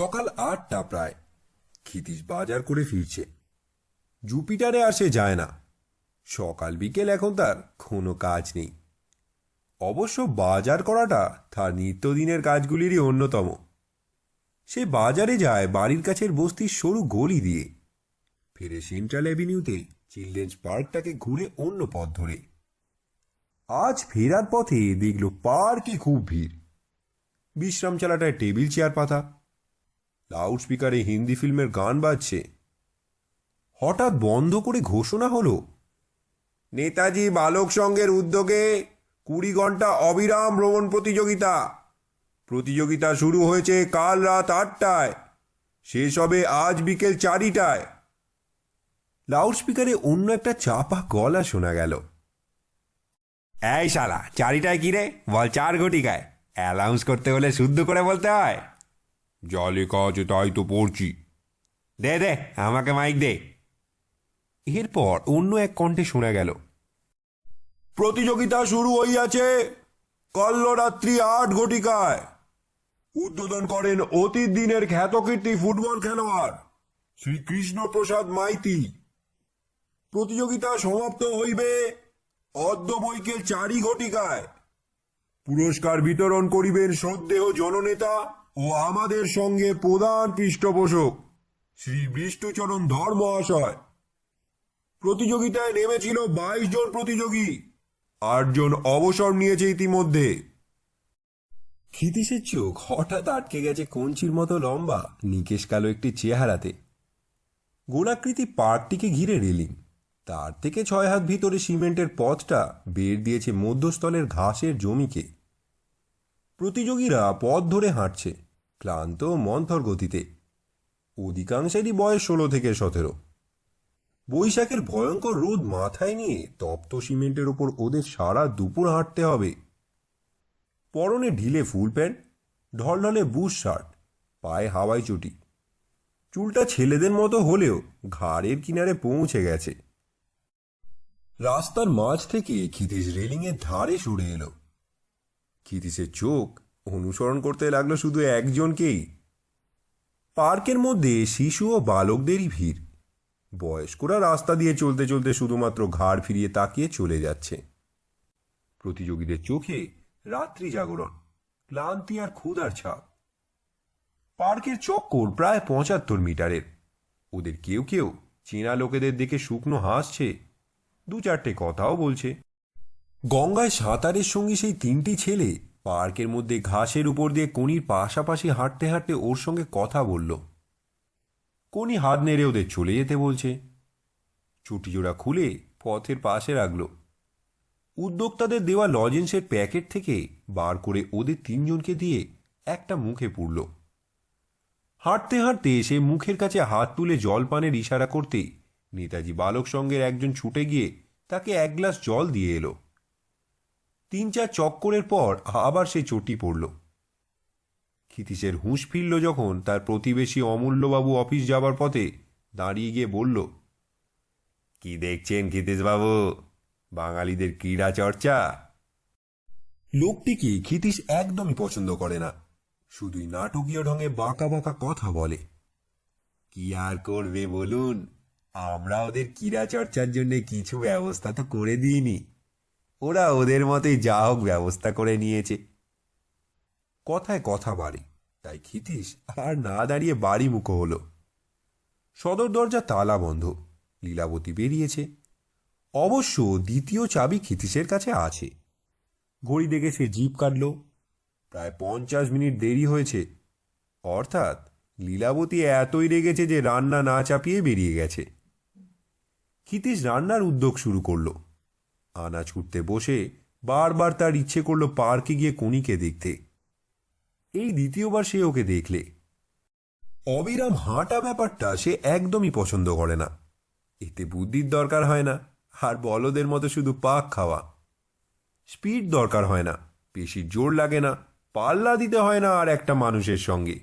সকাল আটটা প্রায়। ক্ষিতীশ বাজার করে ফিরছে। জুপিটারে আসে যায় না। সকাল বিকেল এখন তার কোনো কাজ নেই। অবশ্য বাজার করাটা তার নিত্যদিনের কাজগুলিরই অন্যতম। সে বাজারে যায় বাড়ির কাছের বস্তির সরু গলি দিয়ে। ফিরে সেন্ট্রাল অ্যাভিনিউতে চিলড্রেন্স পার্কটাকে ঘুরে অন্য পথ ধরে। আজ ফেরার পথে দেখল পার্কে খুব ভিড়। বিশ্রাম চালাটায় টেবিল, চেয়ার, পাতা। লাউড স্পিকারে হিন্দি ফিল্মের গান বাজছে। হঠাৎ বন্ধ করে ঘোষণা হলো, নেতাজি বালক সংঘের উদ্যোগে কুড়ি ঘণ্টা অবিরাম ভ্রমণ প্রতিযোগিতা। প্রতিযোগিতা শুরু হয়েছে কাল রাত আটটায়, শেষ হবে আজ বিকেল চারিটায়। লাউড স্পিকারে অন্য একটা চাপা গলা শোনা গেল। এই শালা, চারিটায় কি রে? বল চার ঘটিকায়। অ্যালাউন্স করতে হলে শুদ্ধ করে বলতে হয়। যা লেখা আছে তাই তো পড়ছি। দে দে আমাকে মাইক দে। এরপর অন্য এক কণ্ঠে শোনা গেল প্রতিযোগিতা শুরু হইয়াছে কল্লরাত্রি আট ঘটিকায়। উদ্বোধন করেন অতীত দিনের খ্যাতকীর্তি ফুটবল খেলোয়াড় শ্রী কৃষ্ণ প্রসাদ মাইতি। প্রতিযোগিতা সমাপ্ত হইবে অদ্য বৈকেল চারি ঘটিকায়। পুরস্কার বিতরণ করিবেন সন্দেহ জননেতা ও আমাদের সঙ্গে প্রধান পৃষ্ঠপোষক, শ্রী বিষ্ণুচরণ ধর মহাশয় প্রতিযোগিতায় নেমেছিল বাইশ জন প্রতিযোগী আটজন অবসর নিয়েছে ইতিমধ্যে। ক্ষিতীশের চোখ হঠাৎ আটকে গেছে কঞ্চির মতো লম্বা, নিকেশ কালো একটি চেহারাতে। গোলাকৃতি পার্কটিকে ঘিরে রেলিং। তার থেকে ছয় হাত ভিতরে সিমেন্টের পথটা বের দিয়েছে মধ্যস্থলের ঘাসের জমিকে। প্রতিযোগীরা পথ ধরে হাঁটছে। ক্লান্ত, মন্থর গতিতে। অধিকাংশেরই বয়স ষোলো থেকে সতেরো। বৈশাখের ভয়ঙ্কর রোদ মাথায় নিয়ে তপ্ত সিমেন্টের ওপর ওদের সারা দুপুর হাঁটতে হবে। পরনে ঢিলে ফুল প্যান্ট, ঢলঢলে বুশ শার্ট, পায়ে হাওয়াই চটি। চুলটা ছেলেদের মতো হলেও ঘাড়ের কিনারে পৌঁছে গেছে। রাস্তার মাঝ থেকে ক্ষিতীশ রেলিংয়ের ধারে সরে এলো। ক্ষিতীশের চোখ অনুসরণ করতে লাগল শুধু একজনকেই। পার্কের মধ্যে শিশু ও বালকদেরই ভিড়। বয়স্করা রাস্তা দিয়ে চলতে চলতে শুধুমাত্র ঘাড় ফিরিয়ে তাকিয়ে চলে যাচ্ছে। প্রতিযোগীদের চোখে রাত্রি জাগরণ, ক্লান্তি আর ক্ষুধার ছাপ। পার্কের চক্কর প্রায় পঁচাত্তর মিটারের। ওদের কেউ কেউ চেনা লোকেদের দেখে শুকনো হাসছে। দু চারটে কথাও বলছে। গঙ্গায় সাঁতারের সঙ্গে সেই তিনটি ছেলে পার্কের মধ্যে ঘাসের উপর দিয়ে কনির পাশাপাশি হাঁটতে হাঁটতে ওর সঙ্গে কথা বলল। কোনি হাত নেড়ে ওদের চলে যেতে বলছে। চুটিজোড়া খুলে পথের পাশে রাখল। উদ্যোক্তাদের দেওয়া লজেন্সের প্যাকেট থেকে বার করে ওদের তিনজনকে দিয়ে একটা মুখে পুরল হাঁটতে হাঁটতে সে মুখের কাছে হাত তুলে জলপানের ইশারা করতে নেতাজি বালক সঙ্গের একজন ছুটে গিয়ে তাকে এক গ্লাস জল দিয়ে এলো। তিন চার চক্করের পর আবার সে চটি পড়ল। ক্ষিতীশের হুঁশ ফিরল যখন তার প্রতিবেশী অমূল্যবাবু অফিস যাবার পথে দাঁড়িয়ে গিয়ে বলল, কি দেখছেন ক্ষিতীশবাবু? বাঙালিদের ক্রীড়া চর্চা? লোকটিকে ক্ষিতীশ একদমই পছন্দ করে না। শুধুই নাটকীয় ঢঙে বাঁকা বাঁকা কথা বলে। কি আর করবে বলুন? আমরা ওদের ক্রীড়া চর্চার জন্য কিছু ব্যবস্থা তো করে দিইনি। ওরা ওদের মতোই যা হোক ব্যবস্থা করে নিয়েছে। কথায় কথা বাড়ে, তাই ক্ষিতীশ আর না দাঁড়িয়ে বাড়ি মুখো হলো। সদর দরজা তালা বন্ধ, লীলাবতী বেরিয়েছে। অবশ্য দ্বিতীয় চাবি ক্ষিতীশের কাছে আছে। ঘড়ি দেখে সে জিপ কাটল। প্রায় পঞ্চাশ মিনিট দেরি হয়েছে। অর্থাৎ লীলাবতী এতই রেগেছে যে রান্না না চাপিয়ে বেরিয়ে গেছে। ক্ষিতীশ রান্নার উদ্যোগ শুরু করল। আনা ছুটতে বসে বারবার তার ইচ্ছে করল পার্কে গিয়ে কণিকে দেখতে। এই দ্বিতীয়বার সে ওকে দেখলে। অবিরাম হাঁটা ব্যাপারটা সে একদমই পছন্দ করে না। এতে বুদ্ধির দরকার হয় না, আর বলদের মতো শুধু পাক খাওয়া। স্পিড দরকার হয় না পেশির জোর লাগে না, পাল্লা দিতে হয় না আর একটা মানুষের সঙ্গে।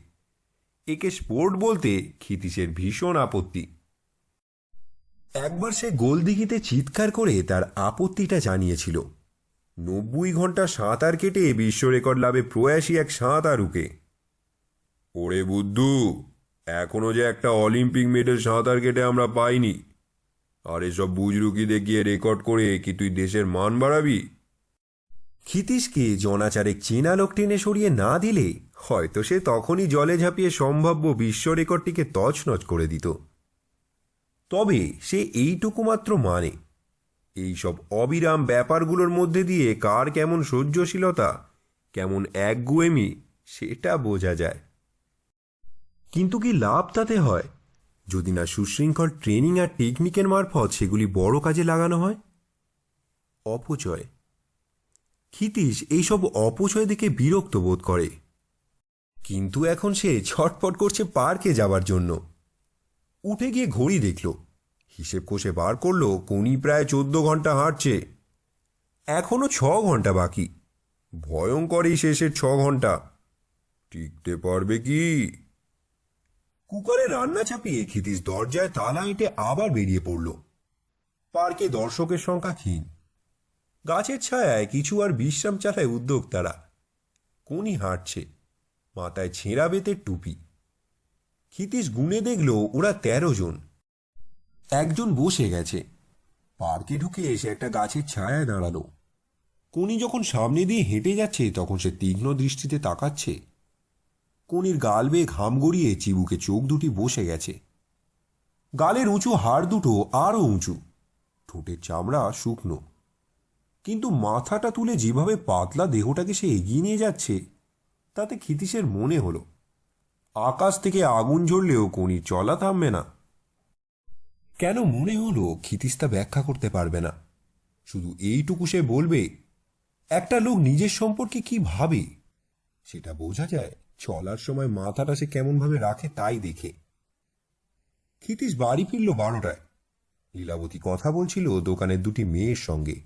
একে স্পোর্ট বলতে ক্ষিতীশের ভীষণ আপত্তি। একবার সে গোলদিঘিতে চিৎকার করে তার আপত্তিটা জানিয়েছিল। নব্বই ঘণ্টা সাঁতার কেটে বিশ্ব রেকর্ড লাভে প্রয়াসী এক সাঁতারুকে ওরে বুদ্ধু, এখনও যে একটা অলিম্পিক মেডেল সাঁতার কেটে আমরা পাইনি। আর এসব বুজরুকি দেখিয়ে রেকর্ড করে কি তুই দেশের মান বাড়াবি? ক্ষিতীশকে জনাচারেক চেনা লোক টেনে সরিয়ে না দিলে হয়তো সে তখনই জলে ঝাঁপিয়ে সম্ভাব্য বিশ্ব রেকর্ডটিকে তছনছ করে দিত। তবে সে এইটুকু মাত্র মানে। এইসব অবিরাম ব্যাপারগুলোর মধ্যে দিয়ে কার কেমন সহ্যশীলতা, কেমন একগুয়েমি, সেটা বোঝা যায়। কিন্তু কি লাভ তাতে হয়? যদি না সুশৃঙ্খল ট্রেনিং আর টেকনিকের মারফত সেগুলি বড় কাজে লাগানো হয়? অপচয়। ক্ষিতীশ এইসব অপচয় দেখে বিরক্ত বোধ করে। কিন্তু এখন সে ছটপট করছে পার্কে যাবার জন্য। উঠে গিয়ে ঘড়ি দেখল। হিসেব কষে বার করল কোনি প্রায় চোদ্দ ঘণ্টা হাঁটছে। এখনও ছ ঘণ্টা বাকি। ভয়ঙ্করই শেষের ছ ঘণ্টা। টিকতে পারবে কি? কুকারে রান্না চাপিয়ে ক্ষিতীশ দরজায় তালা এঁটে আবার বেরিয়ে পড়ল। পার্কে দর্শকের সংখ্যা ক্ষীণ। গাছের ছায়ায় কিছু আর বিশ্রাম চালায় উদ্যোক্তারা। কোনি হাঁটছে। মাথায় ছেঁড়া বেতের টুপি। ক্ষিতীশ গুনে দেখল ওরা তেরো জন। একজন বসে গেছে। পার্কে ঢুকে এসে একটা গাছের ছায়ায় দাঁড়াল। কোনি যখন সামনে দিয়ে হেঁটে যাচ্ছে, তখন সে তীক্ষ্ণ দৃষ্টিতে তাকাচ্ছে। কোনির গাল বেয়ে ঘাম গড়িয়ে চিবুকে চোখ দুটি বসে গেছে। গালের উঁচু হাড় দুটো আরও উঁচু। ঠোঁটের চামড়া শুকনো। কিন্তু মাথাটা তুলে যেভাবে পাতলা দেহটাকে সে এগিয়ে নিয়ে যাচ্ছে, তাতে ক্ষিতীশের মনে হলো আকাশ থেকে আগুন ঝরলেও কোনির চলা থামবে না। কেন মনে হলো ক্ষিতীশ তা ব্যাখ্যা করতে পারবে না? শুধু এইটুকু সে বলবে, একটা লোক নিজের সম্পর্কে কি ভাবে? সেটা বোঝা যায়, চলার সময় মাথাটা সে কেমনভাবে রাখে তাই দেখে। ক্ষিতীশ বাড়ি ফিরল বারোটায়। লীলাবতী কথা বলছিল দোকানের দুটি মেয়ের সঙ্গে।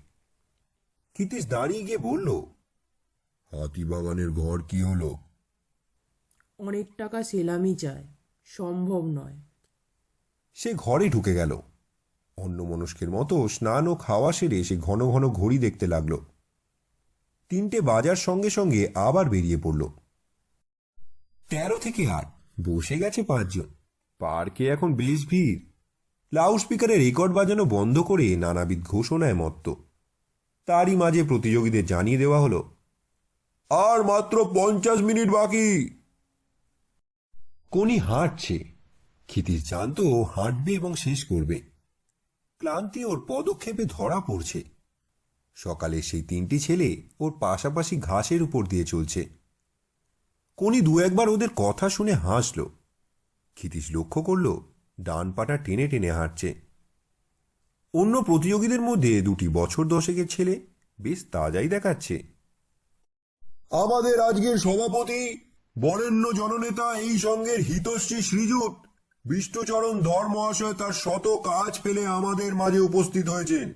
ক্ষিতীশ দাঁড়িয়ে গিয়ে বলল হাতি বাগানের ঘর কি হলো? অনেক টাকা সেলামি চায়। সম্ভব নয়। সে ঘরে ঢুকে গেল। অন্য মনস্কের মতো স্নান ও খাওয়া সেরে সে ঘন ঘন ঘড়ি দেখতে লাগল। তিনটে বাজার সঙ্গে সঙ্গে আবার বেরিয়ে পড়ল। তেরো থেকে আট, বসে গেছে পাঁচজন। পার্কে এখন বেশ ভিড়। লাউড স্পিকারে রেকর্ড বাজানো বন্ধ করে নানাবিধ ঘোষণায় মত্ত। তারই মাঝে প্রতিযোগীদের জানিয়ে দেওয়া হলো, আর মাত্র পঞ্চাশ মিনিট বাকি। কোনি হাঁটছে। ক্ষিতিশ জানতো ও হাঁটবে এবং শেষ করবে। ক্লান্তি ওর পদক্ষেপে ধরা পড়ছে। সকালে সেই তিনটি ছেলে ওর পাশাপাশি ঘাসের উপর দিয়ে চলছে। কোনি দু একবার ওদের কথা শুনে হাসল। ক্ষিতীশ লক্ষ্য করল, ডান পাটা টেনে টেনে হাঁটছে। অন্য প্রতিযোগীদের মধ্যে দুটি বছর দশেকের ছেলে বেশ তাজাই দেখাচ্ছে। আমাদের আজকের সভাপতি বরেণ্য জননেতা এই সঙ্গের হিতশ্রী শ্রীযুত। বিষ্ণুচরণ ধর মহাশয় তার শত কাজ ফেলে আমাদের মাঝে উপস্থিত হয়েছেন।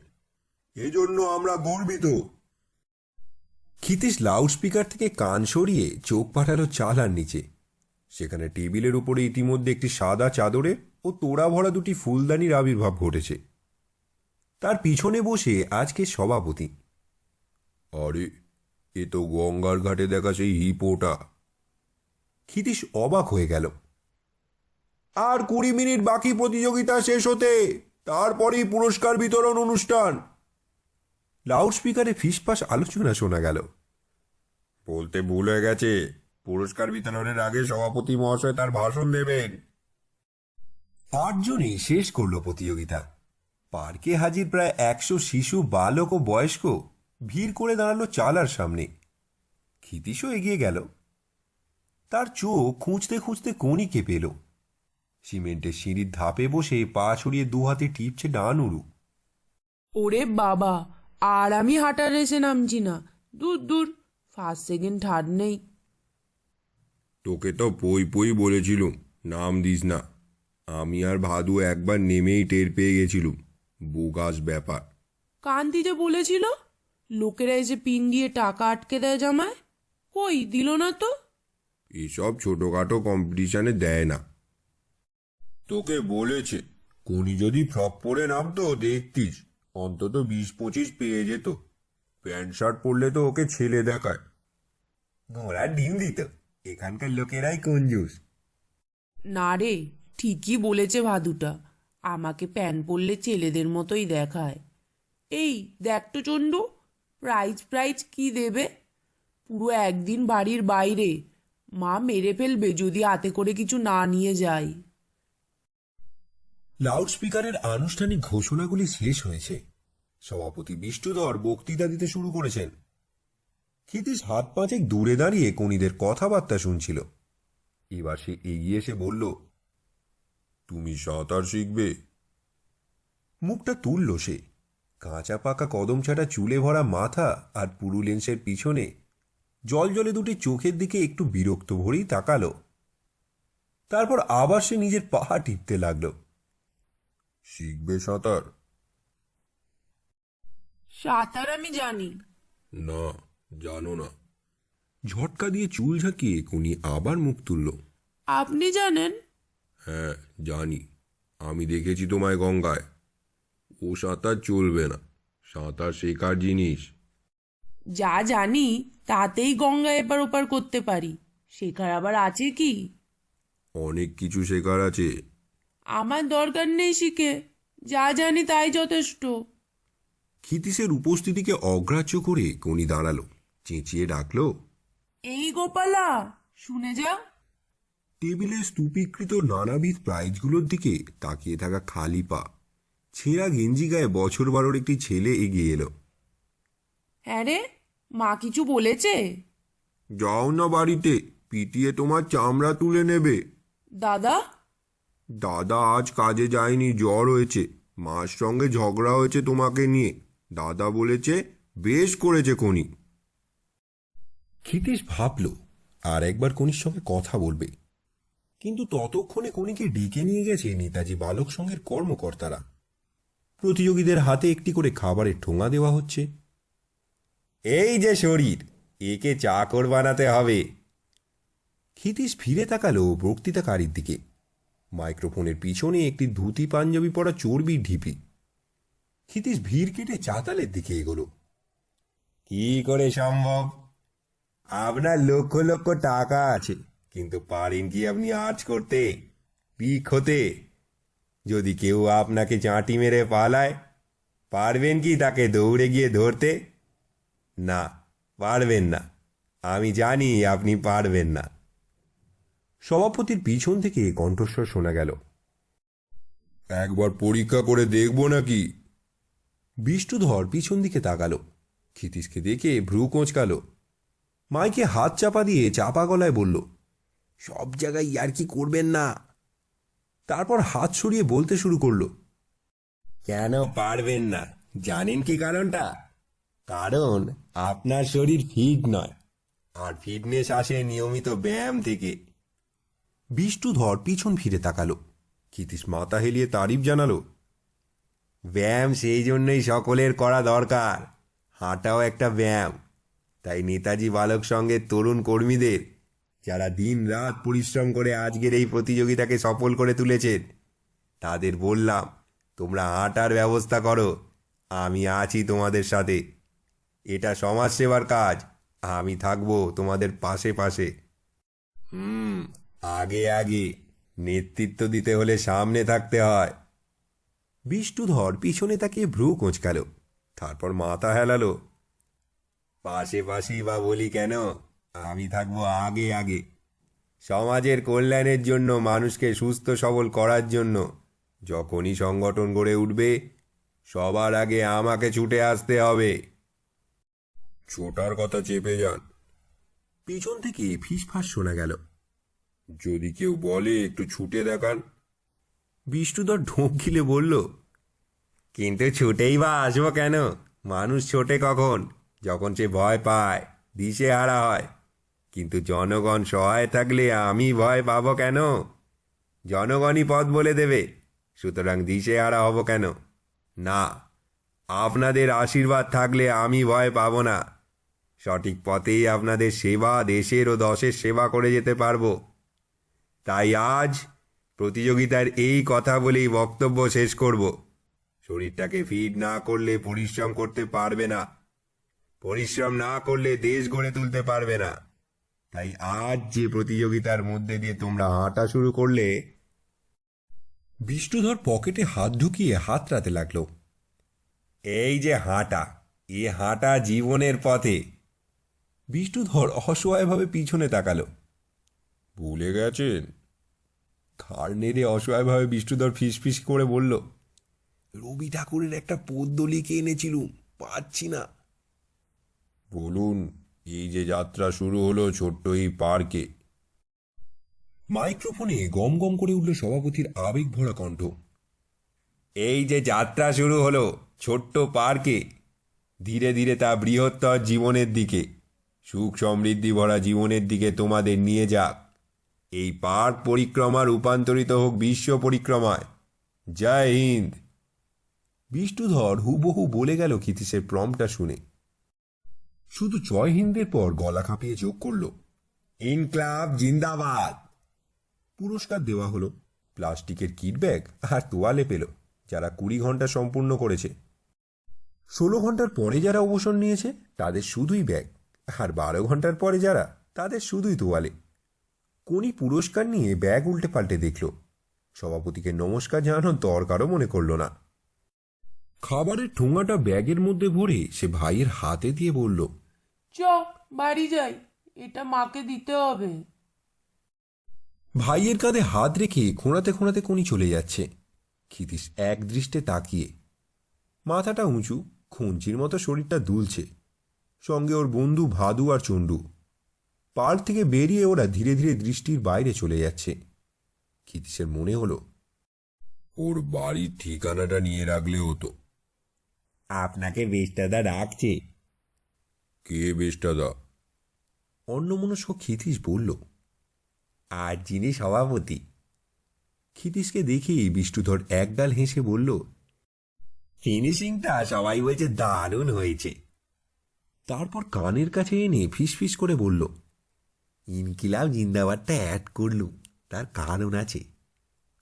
এজন্য আমরা গর্বিত। ক্ষিতীশ লাউডস্পিকার থেকে কান সরিয়ে চোখ পাঠালো চালার নিচে। সেখানে টেবিলের উপরে ইতিমধ্যে একটি সাদা চাদরে ও তোড়া ভরা দুটি ফুলদানির আবির্ভাব ঘটেছে। তার পিছনে বসে আজকে সভাপতি। আরে এ তো গঙ্গার ঘাটে দেখা সেই হিপোটা। ক্ষিতীশ অবাক হয়ে গেল। আর কুড়ি মিনিট বাকি প্রতিযোগিতা শেষ হতে তারপরেই পুরস্কার বিতরণ অনুষ্ঠান। লাউডস্পিকারে ফিসফাস আলোচনা শোনা গেল। বলতে ভুল হয়ে গেছে। পুরস্কার বিতরণের আগে সভাপতি মহাশয় তার ভাষণ দেবেন। আটজনই শেষ করল প্রতিযোগিতা। পার্কে হাজির প্রায় একশো শিশু বালক ও বয়স্ক ভিড় করে দাঁড়াল চালার সামনে। ক্ষিতীশও এগিয়ে গেল। তার চোখ খুঁজতে খুঁজতে কণিকে পেল। সিমেন্টের সিঁড়ির ধাপে বসে পা ছড়িয়ে দু হাতে টিপছে ডান উড়ু ওরে বাবা আর আমি হাঁটার রেসে নামছি না। দূর দূর ফার্স্ট সেকেন্ড থার্ড নেই। তোকে তো পই পই বলেছিলুম নাম দিস না। আমি আর ভাদু একবার নেমেই টের পেয়ে গেছিলুম। বুগাস ব্যাপার। কান্তি যে বলেছিল লোকেরা এসে পিন দিয়ে টাকা আটকে দেয় জামায়? কই দিল না তো? এসব ছোটখাটো কম্পিটিশনে দেয় না। তোকে বলেছে কোনি যদি ফ্রক পরে নামতো দেখতিস অন্তত বিশ পঁচিশ পেয়ে যেত। প্যান্ট শার্ট পরলে তো ওকে ছেলে দেখায়। ঘোড়ার ডিম দিত এখানকার লোকেরাই কঞ্জুস না রে ঠিকই বলেছে ভাদুটা। আমাকে প্যান পরলে ছেলেদের মতোই দেখায়। এই দেখ তো চন্ডু প্রাইজ প্রাইজ কি দেবে? পুরো একদিন বাড়ির বাইরে মা মেরে ফেলবে যদি হাতে করে কিছু না নিয়ে যাই লাউডস্পিকারের আনুষ্ঠানিক ঘোষণাগুলি শেষ হয়েছে। সভাপতি বিষ্ণুধর বক্তৃতা দিতে শুরু করেছেন। ক্ষিতীশ হাত পাঁচেক দূরে দাঁড়িয়ে কনিদের কথাবার্তা শুনছিল। এবার সে এগিয়ে এসে বলল, তুমি সাঁতার শিখবে? মুখটা তুলল সে। কাঁচা পাকা কদম ছাটা চুলে ভরা মাথা আর পুরু লেন্সের পিছনে জল জলে দুটি চোখের দিকে একটু বিরক্ত ভরেই তাকালো। তারপর আবার সে নিজের পাহা টিপতে লাগল। শিখবে সাঁতার? সাঁতার আমি জানি। না জানো না। ঝটকা দিয়ে চুল ঝাঁকিয়ে কোনি আবার মুখ তুলল। আপনি জানেন? হ্যাঁ জানি। আমি দেখেছি তোমায় গঙ্গায়। ও সাঁতার চলবে না। সাঁতার শেখার জিনিস। যা জানি তাতেই গঙ্গা এপার ওপার করতে পারি। শেখার আবার আছে কি? অনেক কিছু শেখার আছে। আমার দরকার নেই শিখে। যা জানি তাই যথেষ্ট। ক্ষিতীশের উপস্থিতিকে অগ্রাহ্য করে কোনি দাঁড়াল চেঁচিয়ে ডাকলো এই গোপালা শুনে যা। টেবিলে স্তূপীকৃত নানাবিধ প্রাইজগুলোর দিকে তাকিয়ে থাকা খালি পা ছেঁড়া গেঞ্জি গায়ে বছর বারোর একটি ছেলে এগিয়ে এলো। হ্যাঁ রে মা কিছু বলেছে? যাও না বাড়িতে পিটিয়ে তোমার চামড়া তুলে নেবে। দাদা? দাদা আজ কাজে যায়নি জ্বর হয়েছে। মার সঙ্গে ঝগড়া হয়েছে তোমাকে নিয়ে। দাদা বলেছে বেশ করেছে কোনি ক্ষিতীশ ভাবল আর একবার কনির সঙ্গে কথা বলবে। কিন্তু ততক্ষণে কনিকে ডেকে নিয়ে গেছে নেতাজি বালক সংঘের কর্মকর্তারা। প্রতিযোগীদের হাতে একটি করে খাবারের ঠোঙা দেওয়া হচ্ছে। এই যে শরীর, একে চাকর বানাতে হবে। ক্ষিতীশ ফিরে তাকালো বক্তৃতাকারীর দিকে। মাইক্রোফোনের পিছনে একটি ধুতি পাঞ্জাবি পরা চর্বির ঢিপি। ক্ষিতীশ ভিড় কেটে চাতালের দিকে এগোলো। কি করে সম্ভব? আপনার লক্ষ লক্ষ টাকা আছে, কিন্তু পারেন কি আপনি আর্জ করতে? পিক হতে। যদি কেউ আপনাকে চাঁটি মেরে পালায়, পারবেন কি তাকে দৌড়ে গিয়ে ধরতে? না পারবেন না। আমি জানি আপনি পারবেন না। সভাপতির পিছন থেকে কণ্ঠস্বর শোনা গেল। একবার পরীক্ষা করে দেখব নাকি? বিষ্ণুধর পিছন দিকে তাকালো। ক্ষিতীশকে দেখে ভ্রু কোঁচকালো। মাইকে হাত চাপা দিয়ে চাপা গলায় বলল সব জায়গায় আর কি করবেন না? তারপর হাত সরিয়ে বলতে শুরু করল কেন পারবেন না? জানেন কি কারণটা? কারণ আপনার শরীর ফিট নয়। আর ফিটনেস আসে নিয়মিত ব্যায়াম থেকে। বিষ্ণুধর পিছন ফিরে তাকালো। ক্ষিতীশ মাথা হেলিয়ে তারিফ জানালো। ব্যায়াম সেই জন্যই সকলের করা দরকার। হাঁটাও একটা ব্যায়াম। তাই নেতাজি বালক সঙ্গের তরুণ কর্মীদের যারা দিন রাত পরিশ্রম করে আজকের এই প্রতিযোগিতাকে সফল করে তুলেছেন তাদের বললাম তোমরা হাঁটার ব্যবস্থা করো। আমি আছি তোমাদের সাথে। এটা সমাজসেবার কাজ। আমি থাকব তোমাদের পাশে পাশে। হুম। আগে আগে নেতৃত্ব দিতে হলে সামনে থাকতে হয়। বিষ্ণুধর পিছনে তাকিয়ে ভ্রু কোঁচকাল তারপর মাথা হেলালো। পাশে পাশেই বা বলি কেন? আমি থাকব আগে আগে। সমাজের কল্যাণের জন্য মানুষকে সুস্থ সবল করার জন্য। যখনই সংগঠন গড়ে উঠবে সবার আগে আমাকে ছুটে আসতে হবে। ছোটার কথা চেপে যান। পিছন থেকে ফিসফাস শোনা গেল। যদি কেউ বলে একটু ছুটে দেখান। বিষ্ণুদর ঢোক গিলে বলল, কিন্তু ছুটেই বা আসব কেন? মানুষ ছোটে কখন? যখন সে ভয় পায়, দিশে হারা হয়। কিন্তু জনগণ সহায় থাকলে আমি ভয় পাবো কেন? জনগণই পথ বলে দেবে, সুতরাং দিশে হারা হব কেন? না, আপনাদের আশীর্বাদ থাকলে আমি ভয় পাবো না। সঠিক পথেই আপনাদের সেবা, দেশের ও দশের সেবা করে যেতে পারব। তাই আজ প্রতিযোগিতার এই কথা বলেই বক্তব্য শেষ করব। শরীরটাকে ফিট না করলে পরিশ্রম করতে পারবে না। পরিশ্রম না করলে দেশ গড়ে তুলতে পারবে না। তাই আজ যে প্রতিযোগিতার মধ্যে দিয়ে তোমরা হাঁটা শুরু করলে, বিষ্ণুধর পকেটে হাত ঢুকিয়ে হাত রাতে লাগল। এই যে হাঁটা, এ হাঁটা জীবনের পথে। বিষ্ণুধর অসহায়ভাবে পিছনে তাকালো। ভুলে গেছেন? ঘাড় নেড়ে অসহায়ভাবে বিষ্ণুধর ফিস ফিস করে বলল রবি ঠাকুরের একটা পদ্য লিখে এনেছিলুম পাচ্ছি না। বলুন এই যে যাত্রা শুরু হলো ছোট্ট এই পার্কে। মাইক্রোফোনে গম গম করে উঠল সভাপতির আবেগ ভরা কণ্ঠ। এই যে যাত্রা শুরু হলো ছোট্ট পার্কে ধীরে ধীরে তা বৃহত্তর জীবনের দিকে। সুখ সমৃদ্ধি ভরা জীবনের দিকে তোমাদের নিয়ে যাক। এই পার্ক পরিক্রমা রূপান্তরিত হোক বিশ্ব পরিক্রমায়। জয় হিন্দ। বিষ্ণুধর হুবহু বলে গেল ক্ষিতীশের প্রমটা শুনে। শুধু জয় হিন্দের পর গলা কাঁপিয়ে যোগ করল, ইনক্লাব জিন্দাবাদ। পুরস্কার দেওয়া হলো, প্লাস্টিকের কিট ব্যাগ আর তোয়ালে পেল, যারা কুড়ি ঘণ্টা সম্পূর্ণ করেছে। ষোলো ঘণ্টার পরে যারা অবসর নিয়েছে, তাদের শুধুই ব্যাগ। আর বারো ঘণ্টার পরে যারা তাদের শুধুই তোয়ালে। কোনি পুরস্কার নিয়ে ব্যাগ উল্টে পাল্টে দেখল। সভাপতিকে নমস্কার জানানোর দরকারও মনে করল না। খাবারের ঠোঙাটা ব্যাগের মধ্যে ভরে সে ভাইয়ের হাতে দিয়ে বলল চ বাড়ি যাই এটা মাকে দিতে হবে। ভাইয়ের কাঁধে হাত রেখে খোঁড়াতে খোঁড়াতে কোনি চলে যাচ্ছে। ক্ষিতীশ এক দৃষ্টে তাকিয়ে। মাথাটা উঁচু খুঞ্চির মতো শরীরটা দুলছে। সঙ্গে ওর বন্ধু ভাদু আর চণ্ডু। পার্ক থেকে বেরিয়ে ওরা ধীরে ধীরে দৃষ্টির বাইরে চলে যাচ্ছে। ক্ষিতীশের মনে হলো ওর বাড়ির ঠিকানাটা নিয়ে রাখলে হতো। আপনাকে বেশটাদা ডাকছে। কে বেশটাদা অন্যমনস্ক ক্ষিতীশ বলল আর যিনি সভাপতি। ক্ষিতীশকে দেখেই বিষ্ণুধর একগাল হেসে বলল ফিনিশিংটা সবাই বলছে দারুণ হয়েছে। তারপর কানের কাছে এনে ফিসফিস করে বলল, ইনকিলাব জিন্দাবাদটা অ্যাড করলুম, তার কারণ আছে।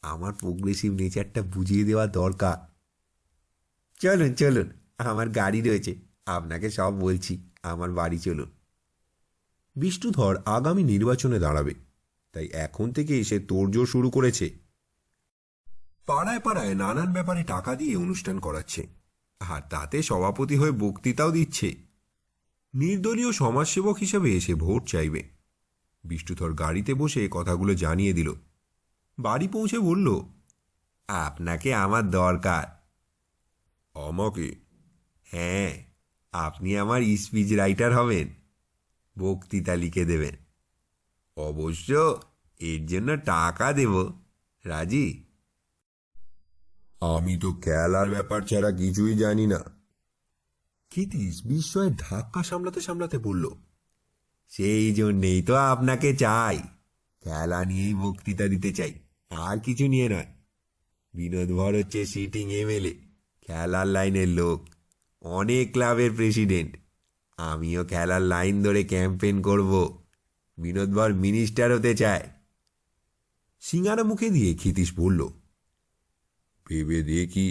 আমার প্রোগ্রেসিভ নেচারটা বুঝিয়ে দেওয়া দরকার। চলুন চলুন, আমার গাড়ি রয়েছে, আপনাকে সব বলছি, আমার বাড়ি চলুন। বিষ্ণুধর আগামী নির্বাচনে দাঁড়াবে, তাই এখন থেকে সে তোড়জোড় শুরু করেছে। পাড়ায় পাড়ায় নানান ব্যাপারে টাকা দিয়ে অনুষ্ঠান করাচ্ছে, আর তাতে সভাপতি হয়ে বক্তৃতাও দিচ্ছে। নির্দলীয় সমাজসেবক হিসেবে এসে ভোট চাইবে। বিষ্ণুধর গাড়িতে বসে কথাগুলো জানিয়ে দিল। বাড়ি পৌঁছে বলল, আপনাকে আমার দরকার। আমাকে হ্যাঁ আপনি আমার স্পিচ রাইটার হবেন। বক্তৃতা লিখে দেবেন। অবশ্য এর জন্য টাকা দেব। রাজি? আমি তো খেলার ব্যাপার ছাড়া কিছুই জানি না। ক্ষিতীশ বিস্ময়ের ধাক্কা সামলাতে সামলাতে বলল, সেই জন্যেই তো আপনাকে চাই। খেলা নিয়েই বক্তৃতা দিতে চাই, আর কিছু নিয়ে নয়। বিনোদ ভর হচ্ছে সিটিং এমএলএ খেলার লাইনের লোক, অনেক ক্লাবের প্রেসিডেন্ট আমিও খেলার লাইন ধরে ক্যাম্পেন করব। বিনোদ ভর মিনিস্টার হতে চায়। সিঙ্গারা মুখে দিয়ে ক্ষিতীশ বলল, ভেবে দেখি